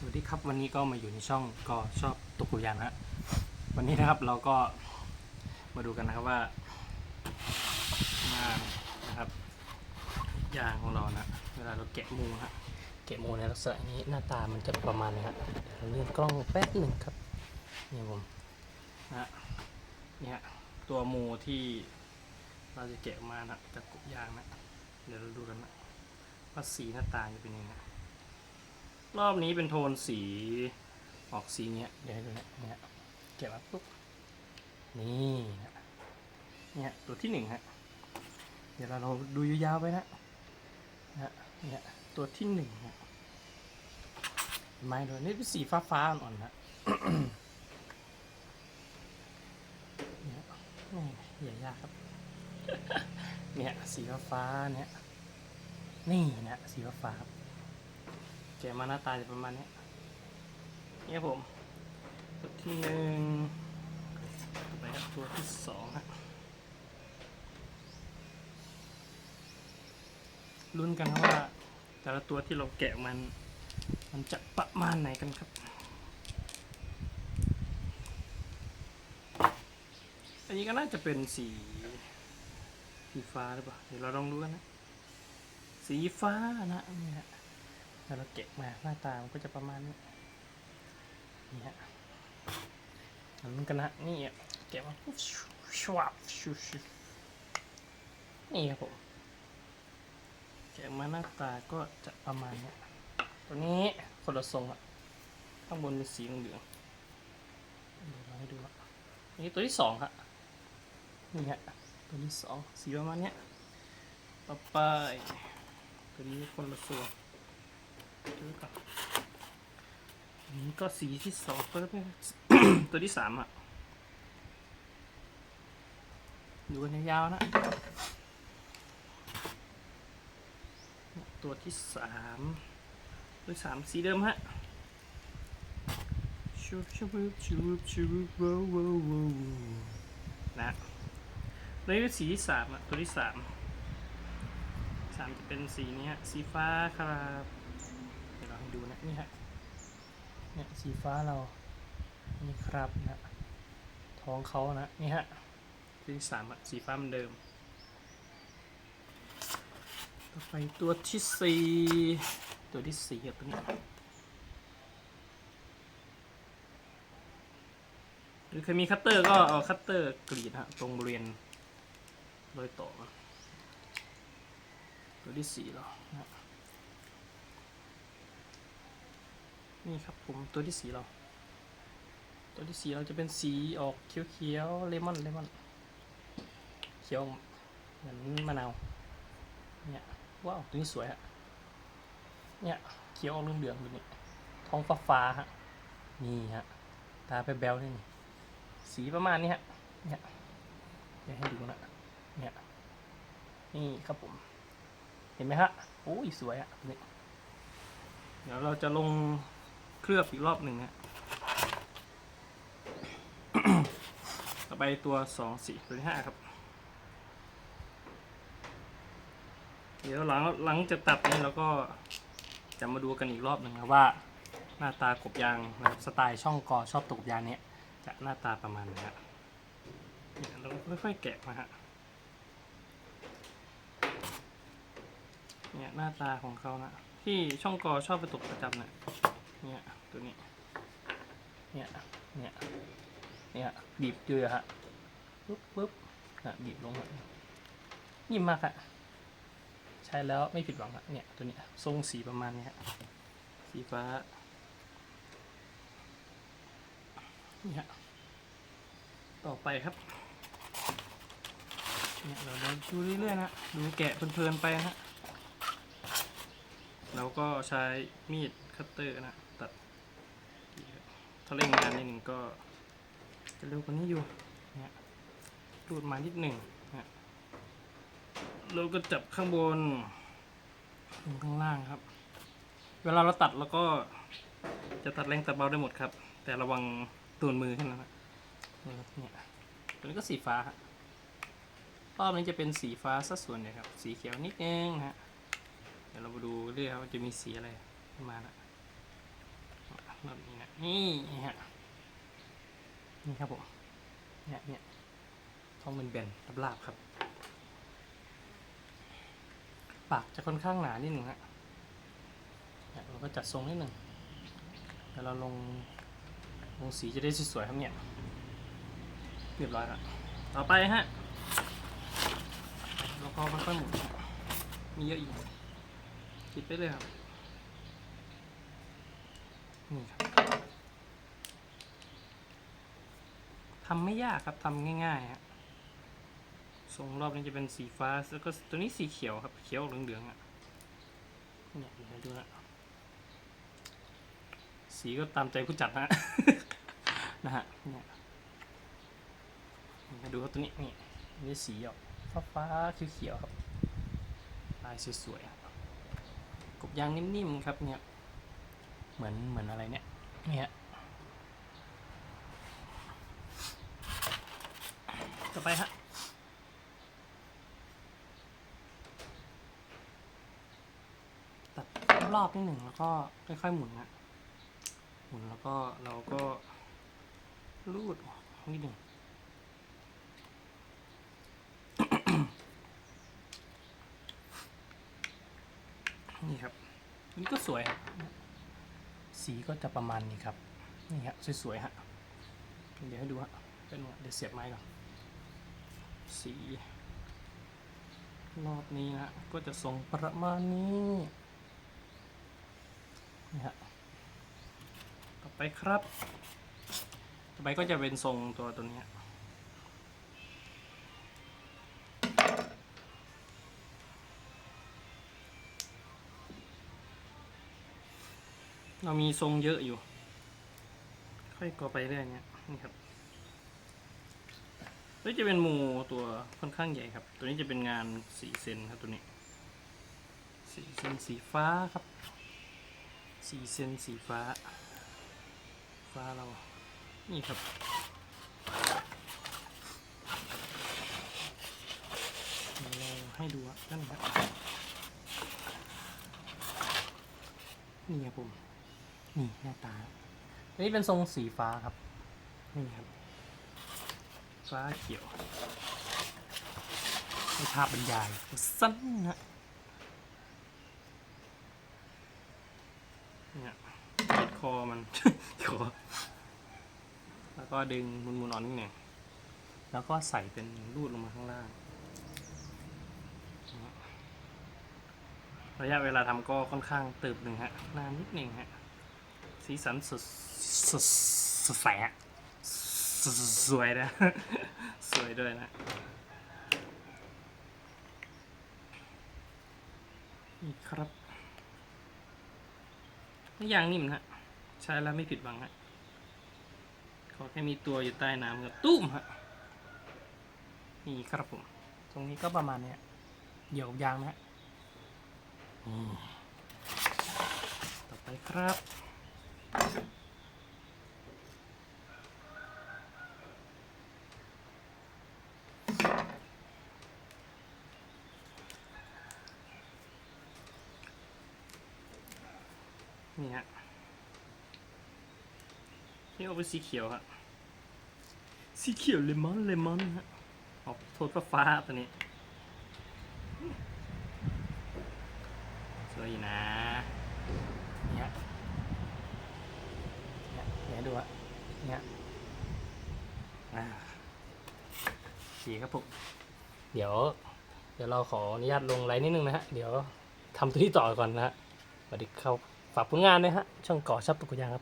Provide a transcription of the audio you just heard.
สวัสดีครับวันนี้ก็มาอยู่ในช่องก็ชอบตกกุยานฮะวันนี้นะครับเราก็มาดูกันนะครับว่างานนะครับยางของเรานะเวลาเราแกะมูฮะแกะมูในลักษณะนี้หน้าตามันจะประมาณนี้ฮะเดี๋ยวเราเลื่อนกล้องแป๊บหนึ่งครับนี่ผมนะเนี่ยตัวมูที่เราจะแกะมานะจากกบยางนะเดี๋ยวเราดูกันนะว่าสีหน้าตาจะเป็นยังไง รอบนี้เป็นโทนสีออกสีเนี้ยเดี๋ยวให้ดูนะเนี่ยเก็บมาปุ๊บนี่นะเนี่ยตัวที่หนึ่งฮะเดี๋ยวเราดูยาวๆไปนะนะเนี่ยตัวที่หนึ่งฮะเห็นไม้ด้วยนี่เป็นสีฟ้าๆอ่อนๆนะเนี่ยโอ้ยอย่ายากครับ เนี่ยสีฟ้าๆเนี่ยนี่นะสีฟ้าครับ แกะมาหน้าตาจะประมาณนี้เนี่ยผมตัวที่หนึ่งไปครับตัวที่สองฮะลุ้นกันครับว่า แต่ละตัวที่เราแกะมัน มันจะประมาณไหนกันครับอันนี้ก็น่าจะเป็นสีสีฟ้าหรือเปล่าเดี๋ยวเราลองดูกันนะ สีฟ้านะนี่ฮะ แล้วเราเก็บมาหน้าตามันก็จะประมาณนี้นี่ฮะอันนั้นกันนะนี่อะเก็บมาชวับชูชูนี่ครับผมเก็บมาหน้าตาก็จะประมาณนี้ตัวนี้คนละทรงอะข้างบนเป็นสีเหลืองเดี๋ยวเราให้ดูอะนี่ตัวที่สองครับนี่ฮะตัวที่สองสีประมาณนี้ต่อไปตัวนี้คนละทรง ดูก่อนอันนี้ก็สีที่สองตัวที่ตัวที่สามอะ ดูกันยาวๆนะ ตัวที่สามตัวที่สามสีเดิมฮะชูบชูบชูบชูบว้าวว้าวว้าวนะแล้วนี่เป็นสีที่สามอะ ตัวที่สามสามจะเป็นสีนี้ฮะสีฟ้าครับเดูนะนี่ฮะเนี่ยสีฟ้าเรานี่ครับนะท้องเขานะนี่ฮะที่สามสีฟ้าเหมือนเดิม ต่อไปตัวที่สี่ตัวที่สี่อะตัวนี้หรือใครมีคัตเตอร์ก็เอาคัตเตอร์กรีดฮะตรงบริเวณรอยต่อตัวที่สี่เรานะ นี่ครับผมตัวที่สีเรา ตัวที่สีเราจะเป็นสีออกเขียวๆเลมอนเลมอนเขียวเหมือนมะนาวเนี่ยว้าวตัวนี้สวยฮะเนี่ยเขียวออกเหลืองๆแบบนี้ท้องฟ้าๆฮะนี่ฮะตาไปแบลนี่นี่สีประมาณนี้ฮะเนี่ยเดี๋ยวให้ดูนะเนี่ยนี่ครับผม เห็นไหมฮะโอ้ยสวยอะตัวนี้เดี๋ยวเราจะลง ลือบอีกรอบหนึ่งฮะต่อไปตัวสองสี่ตัวที่ห้าครับ เดี๋ยวหลังหลังจากตัดนี้เราก็จะมาดูกันอีกรอบหนึ่งครับว่า หน้าตากบยางนะครับสไตล์ช่องกอชอบตกบยางเนี้ยจะหน้าตาประมาณไหนฮะเนี่ยเราค่อยๆแกะมาฮะเนี่ยหน้าตาของเขานะที่ช่องกอชอบไปตกประจำเนี่ย เนี่ยตัวนี้ เนี่ย เนี่ย เนี่ยบีบเกลือฮะปุ๊บปุ๊บนะบีบลงฮะนิ่มมากฮะใช้แล้วไม่ผิดหวังฮะเนี่ยตัวนี้ทรงสีประมาณนี้ฮะสีฟ้านี่ฮะต่อไปครับเนี่ยเราเราดูเรื่อยๆนะดูแกะเพลินๆไปนะฮะเราก็ใช้มีดคัตเตอร์นะ ถ้าเร่งงานนิดหนึ่งก็จะเร็วกว่านี้อยู่เนี่ยรูดมานิดหนึ่งนะเราก็จับข้างบนลงข้างล่างครับ เวลาเราตัดแล้วก็จะตัดแรงตัดเบาได้หมดครับ แต่ระวังตูนมือแค่นั้นนะครับเนี่ยตัวนี้ก็สีฟ้าครับรอบนี้จะเป็นสีฟ้าสัดส่วนเนี่ยครับ สีเขียวนิดนึงฮะ เดี๋ยวเรามาดูเรื่อยครับว่าจะมีสีอะไรขึ้นมานะอ๋อบนี้ นี่ฮะนี่ครับผมเนี่ยเนี่ยท้องเป็นเบนๆลาบๆครับ ปากจะค่อนข้างหนานิดหนึ่งฮะเนี่ยเราก็จัดทรงนิดหนึ่งเดี๋ยวเราลงลงสีจะได้สวยๆครับเนี่ยเรียบร้อยแล้วต่อไปฮะเราก็ค่อยๆหมุนมีเยอะอยู่คิดไปเลยครับนี่ครับ ทำไม่ยากครับทำง่ายๆฮะทรงรอบนี้จะเป็นสีฟ้าแล้วก็ตัวนี้สีเขียวครับ เขียวเหลืองๆอะเนี่ยเดี๋ยวดูนะสีก็ตามใจผู้จัดนะนะฮะเนี่ยมาดูครับตัวนี้นี่นี่สีออกฟ้าฟ้าเขียวๆครับลายสวยๆครับกบยางนิ่มๆครับเนี่ยเหมือนเหมือนอะไรเนี่ยเนี่ย ต่อไปฮะตัดรอบนิดหนึ่งแล้วก็ค่อยๆหมุนนะหมุนแล้วก็เราก็รูดออกนิดหนึ่งนี่ครับนี่ก็สวยครับสีก็จะประมาณนี้ครับ นี่ฮะสวยๆฮะเดี๋ยวให้ดูฮะเป็นเดี๋ยวเสียบไม้ก่อน สี รอบนี้นะ ก็จะทรงประมาณนี้นี่ฮะต่อไปครับ ต่อไปก็จะเป็นทรงตัวตัวนี้เรามีทรงเยอะอยู่ ค่อยก่อไปเรื่อยเนี้ยนี่ครับ นี้จะเป็นหมูตัวค่อนข้างใหญ่ครับ ตัวนี้จะเป็นงานสีเซนครับตัวนี้สีเซนสีฟ้าครับสีเซนสีฟ้า ฟ้าเรา นี่ครับ เราให้ดูนั่นครับ นี่ครับผม นี่หน้าตาอันนี้เป็นทรงสีฟ้าครับ นี่ครับ ฟ้าเขียวในภาพบรรยายสั้นนะเนี่ยติดคอมันคอแล้วก็ดึงหมุนๆออกนิดหนึ่งแล้วก็ใส่เป็นรูดลงมาข้างล่าง ระยะเวลาทำก็ค่อนข้างตืบหนึ่งฮะนานนิดหนึ่งฮะ สีสันสดสดสดใสฮะ สสวยนะ สวยด้วยนะนี่ครับนี่ยางนิ่มนะฮะใช้แล้วไม่ผิดหวังฮะขอแค่มีตัวอยู่ใต้น้ำกับตุ้มฮะนี่ครับผม ตรงนี้ก็ประมาณเนี้ยเดี่ยวกับยางนะฮะอืมต่อไปครับ นี่ฮะนี่เอาเป็นสีเขียวฮะสีเขียวเลมอนเลมอนฮะออกโทนฟ้าฟ้าตัวนี้สวยอยู่นะเนี่ยเนี่ยเดี๋ยวดูอะเนี่ยอ่าสีครับผมเดี๋ยว เดี๋ยวเราขออนุญาตลงไลน์นิดนึงนะฮะ เดี๋ยวทำตัวที่ต่อก่อนนะฮะสวัสดีครับ ฝากผลงานด้วยฮะช่องก่อชับตุกยางครับ